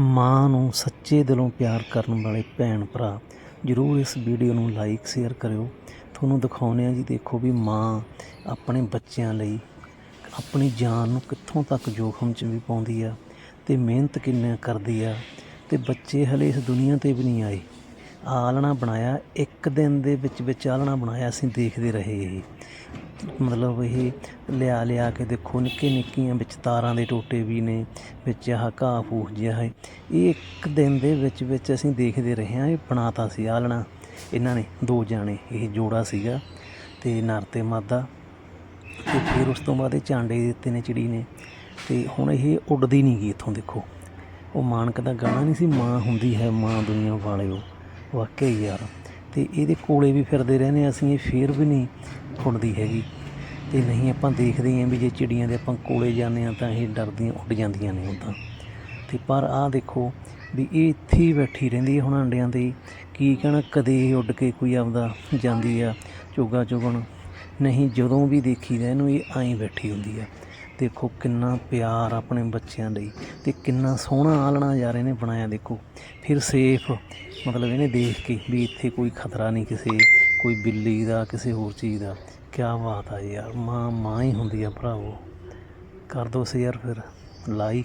ਮਾਂ ਨੂੰ ਸੱਚੇ ਦਿਲੋਂ ਪਿਆਰ ਕਰਨ ਵਾਲੇ ਭੈਣ ਭਰਾ, ਜ਼ਰੂਰ ਇਸ ਵੀਡੀਓ ਨੂੰ ਲਾਈਕ ਸ਼ੇਅਰ ਕਰਿਓ। ਤੁਹਾਨੂੰ ਦਿਖਾਉਂਦੇ ਆ ਜੀ, ਦੇਖੋ ਵੀ ਮਾਂ ਆਪਣੇ ਬੱਚਿਆਂ ਲਈ ਆਪਣੀ ਜਾਨ ਨੂੰ ਕਿੱਥੋਂ ਤੱਕ ਜੋਖਮ 'ਚ ਵੀ ਪਾਉਂਦੀ ਆ ਤੇ ਮਿਹਨਤ ਕਿੰਨਾ ਕਰਦੀ ਆ ਤੇ ਬੱਚੇ ਹਲੇ ਇਸ ਦੁਨੀਆ ਤੇ ਵੀ ਨਹੀਂ ਆਏ। ਆਲਣਾ ਬਣਾਇਆ, ਇੱਕ ਦਿਨ ਦੇ ਵਿੱਚ ਵਿੱਚ ਆਲਣਾ ਬਣਾਇਆ, ਅਸੀਂ ਦੇਖਦੇ ਰਹੇ ਇਹ। ਮਤਲਬ ਇਹ ਲਿਆ ਲਿਆ ਕੇ ਦੇਖੋ ਨਿੱਕੇ ਨਿੱਕੀਆਂ ਵਿੱਚ ਤਾਰਾਂ ਦੇ ਟੋਟੇ ਵੀ ਨੇ, ਵਿੱਚ ਆਹ ਘਾਹ ਫੂਸ ਜਿਹਾ ਹੈ। ਇਹ ਇੱਕ ਦਿਨ ਦੇ ਵਿੱਚ ਵਿੱਚ ਅਸੀਂ ਦੇਖਦੇ ਰਹੇ ਹਾਂ, ਇਹ ਬਣਾਤਾ ਸੀ ਆਲਣਾ। ਇਹਨਾਂ ਨੇ ਦੋ ਜਾਣੇ, ਇਹ ਜੋੜਾ ਸੀਗਾ ਤੇ ਨਰ ਤੇ ਮਾਦਾ ਤੇ ਫਿਰ ਉਸ ਤੋਂ ਬਾਅਦ ਇਹ ਚਾਂਡੇ ਦਿੱਤੇ ਨੇ ਚਿੜੀ ਨੇ। ਤੇ ਹੁਣ ਇਹ ਉੱਡਦੀ ਨਹੀਂ ਗਈ ਇੱਥੋਂ, ਦੇਖੋ। ਉਹ ਮਾਨਕ ਦਾ ਗਾਣਾ ਨਹੀਂ ਸੀ, ਮਾਂ ਹੁੰਦੀ ਹੈ ਮਾਂ ਦੁਨੀਆ ਵਾਲਿਓ। ਵਾਕਈ ਯਾਰ। ਤੇ ਇਹਦੇ ਕੋਲੇ ਵੀ ਫਿਰਦੇ ਰਹਿੰਦੇ ਅਸੀਂ, ਇਹ ਫੇਰ ਵੀ ਨਹੀਂ ਫੁੱਟਦੀ ਹੈਗੀ। ਤੇ ਨਹੀਂ ਆਪਾਂ ਦੇਖਦੇ ਹਾਂ ਵੀ ਜੇ ਚਿੜੀਆਂ ਦੇ ਆਪਾਂ ਕੋਲੇ ਜਾਂਦੇ ਹਾਂ ਤਾਂ ਇਹ ਡਰਦੀਆਂ ਉੱਡ ਜਾਂਦੀਆਂ ਨੇ ਉਦਾਂ ਤੇ। ਪਰ ਆਹ ਦੇਖੋ ਵੀ ਇਹ ਇੱਥੇ ਹੀ ਬੈਠੀ ਰਹਿੰਦੀ ਹੈ ਹੁਣ ਅੰਡਿਆਂ ਤੇ। ਕੀ ਕਹਿਣਾ, ਕਦੇ ਇਹ ਉੱਡ ਕੇ ਕੋਈ ਆਪਦਾ ਜਾਂਦੀ ਆ ਚੋਗਾ ਚੁਗਣ। ਨਹੀਂ, ਜਦੋਂ ਵੀ ਦੇਖੀਦਾ ਇਹਨੂੰ ਇਹ ਐਂ ਬੈਠੀ ਹੁੰਦੀ ਆ। ਦੇਖੋ ਕਿੰਨਾ ਪਿਆਰ ਆਪਣੇ ਬੱਚਿਆਂ ਲਈ ਤੇ ਕਿੰਨਾ ਸੋਹਣਾ ਆਲਣਾ ਯਾਰ ਇਹਨੇ ਬਣਾਇਆ ਦੇਖੋ। ਫਿਰ ਸੇਫ ਮਤਲਬ ਇਹਨੇ ਦੇਖ ਕੇ ਵੀ ਇੱਥੇ ਕੋਈ ਖਤਰਾ ਨਹੀਂ ਕਿਸੇ, ਕੋਈ ਬਿੱਲੀ ਦਾ, ਕਿਸੇ ਹੋਰ ਚੀਜ਼ ਦਾ। ਕਿਆ ਬਾਤ ਆ ਯਾਰ, ਮਾਂ ਮਾਂ ਹੀ ਹੁੰਦੀ ਆ ਭਰਾਵੋ। ਕਰ ਦੋ ਯਾਰ ਫਿਰ ਲਾਈਕ